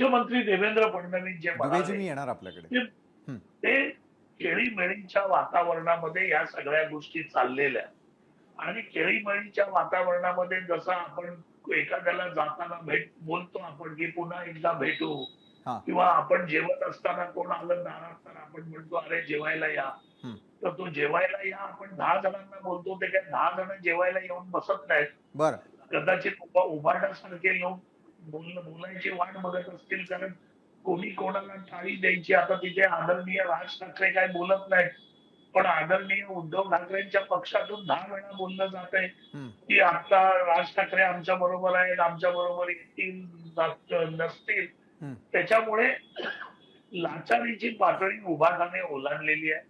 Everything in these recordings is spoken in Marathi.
मुख्यमंत्री देवेंद्र फडणवीस जे मी येणार आपल्याकडे. ते वातावरणामध्ये या सगळ्या गोष्टी चाललेल्या आणि खेळीमेळीच्या वातावरणामध्ये जसं आपण एखाद्याला जाताना भेट बोलतो आपण की पुन्हा एकदा भेटू. किंवा आपण जेवत असताना कोण आलं दारात तर आपण म्हणतो अरे जेवायला या. तर तो जेवायला या आपण दहा जणांना बोलतो ते काय दहा जण जेवायला येऊन बसत नाहीत बरं कदाचित उभा उभाटासारखे लोक बोल बोलायची वाट बघत असतील कारण कोणी कोणाला टाळी द्यायची आता तिथे आदरणीय राज ठाकरे काय बोलत नाहीत पण आदरणीय उद्धव ठाकरेंच्या पक्षातून दहा वेळा बोललं जात आहे. की आता राज ठाकरे आमच्या बरोबर आहेत आमच्या बरोबर येतील नसतील. त्याच्यामुळे लाचारीची पातळी उभाटाने ओलांडलेली आहे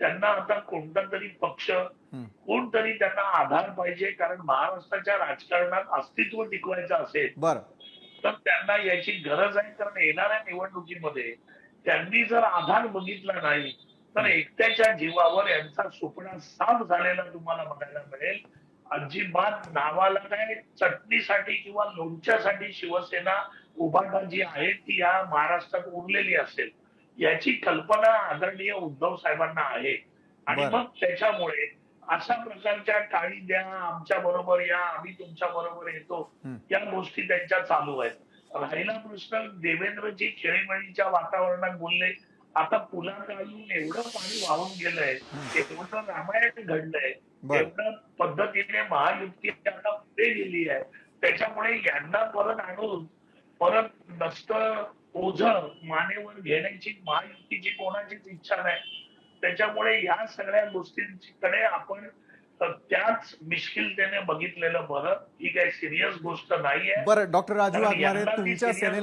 त्यांना आता कोणता तरी पक्ष. कोणतरी त्यांना आधार पाहिजे कारण महाराष्ट्राच्या राजकारणात अस्तित्व टिकवायचं असेल बरं. तर त्यांना याची गरज आहे कारण येणाऱ्या निवडणुकीमध्ये त्यांनी जर आधार बघितला नाही तर एकट्याच्या जीवावर यांचा सुपडा साफ झालेला तुम्हाला बघायला मिळेल. अजिबात नावाला काय चटणीसाठी किंवा लोणच्यासाठी शिवसेना उभाटा जी आहे ती या महाराष्ट्रात उरलेली असेल. याची कल्पना आदरणीय उद्धव साहेबांना आहे आणि. मग त्याच्यामुळे अशा प्रकारच्या टाळी द्या आमच्या बरोबर या आम्ही तुमच्या बरोबर येतो. या गोष्टी त्यांच्या चालू आहेत राहिला प्रश्न देवेंद्रजी खेळीमेळीच्या वातावरणात बोलले आता पुलाखालून एवढं पाणी वाहून गेलंय. एवढं रामायण घडलंय बरं एवढ्या पद्धतीने महायुती आता पुढे गेली आहे त्याच्यामुळे यांना परत आणून परत नसतं ओझ मानेवर घेण्याची महायुतीची कोणाचीच इच्छा नाही. त्याच्यामुळे या सगळ्या गोष्टींकडे आपण त्याच मिश्किलतेने बघितलेलं बरं. ही काही सिरियस गोष्ट नाहीये. बरं डॉक्टर राजू ती तुमच्या सेनेला